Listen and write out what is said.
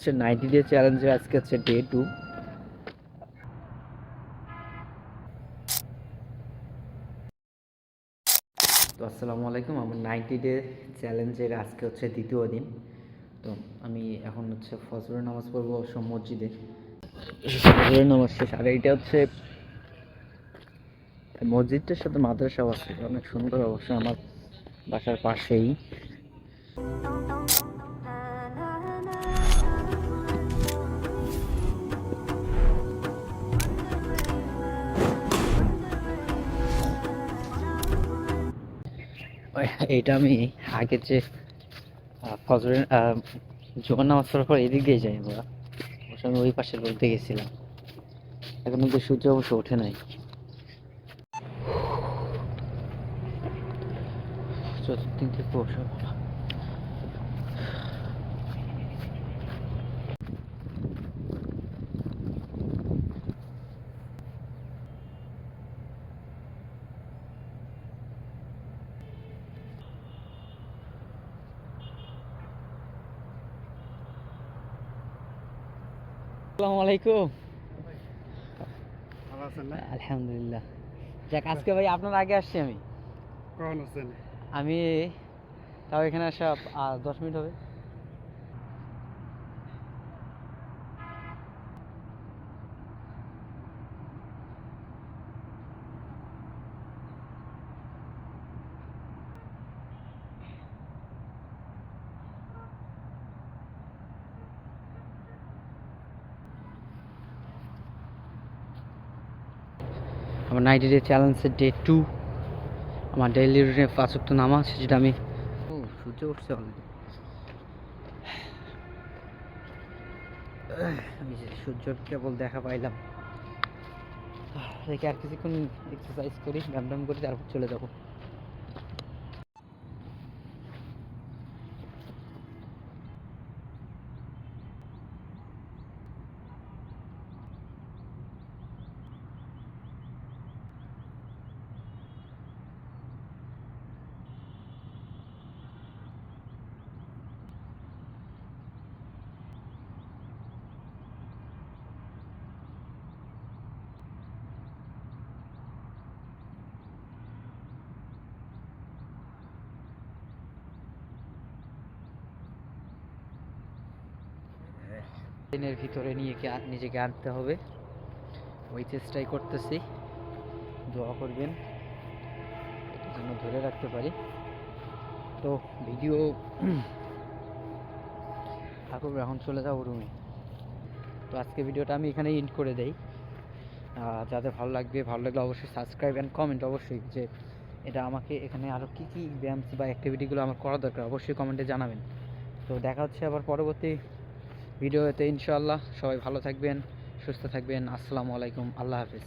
হচ্ছে ninety day চ্যালেঞ্জের আজকে হচ্ছে ডে টু তো আসসালামু আলাইকুম, আমার নাইনটি ডে চ্যালেঞ্জের আজকে হচ্ছে দ্বিতীয় দিন। তো আমি এখন হচ্ছে ফজরের নামাজ পড়ব অবশ্য মসজিদে। ফজরের নামাজ শেষ, আর এইটা হচ্ছে মসজিদটার সাথে মাদ্রাসাও আছে, অনেক সুন্দর অবশ্যই আমার বাসার পাশেই। এইটা আমি আগে যে ফজরের জোহর নামাজ পর এদিক দিয়ে যাই আমরা। অবশ্য আমি ওই পাশে বলতে গেছিলাম। এখন কিন্তু সূর্য অবশ্য ওঠে নাই। চতুর্দিন থেকে আসসালামু আলাইকুম। আলহামদুলিল্লাহ। যাক আজকে ভাই আপনার আগে আসছি আমি। কখন আমি তাও এখানে আসা দশ মিনিট হবে। আমার নাইটি ডে চ্যালেঞ্জের ডে টু আমার ডেইলি রুটিনে পাঁচ ওয়াক্ত নামাজ, সেটা আমি ও সূর্য উঠছে অলরেডি আমি সূর্য কেবল দেখা পাইলাম। দেখি আর কিছুক্ষণ এক্সারসাইজ করি ব্যায়াম করি, তারপর চলে যাব। ট্রেনের ভিতরে নিয়ে নিজেকে আনতে হবে। ওই চেষ্টাই করতেছি। দোয়া করবেন। জন্য ধরে রাখতে পারি। তো ভিডিও ঠাকুর এখন চলে যাব রুমে তো আজকে ভিডিওটা আমি এখানে এন্ড করে দেই। যাদের ভালো লাগবে, ভালো লাগলে অবশ্যই সাবস্ক্রাইব অ্যান্ড কমেন্ট অবশ্যই যে এটা আমাকে এখানে আরও কী কী ব্যায়াম বা অ্যাক্টিভিটিগুলো আমার করা দরকার, অবশ্যই কমেন্টে জানাবেন। তো দেখা হচ্ছে আবার পরবর্তী ভিডিওতে ইনশাল্লাহ সবাই ভালো থাকবেন সুস্থ থাকবেন। আসসালামু আলাইকুম। আল্লাহ হাফিজ।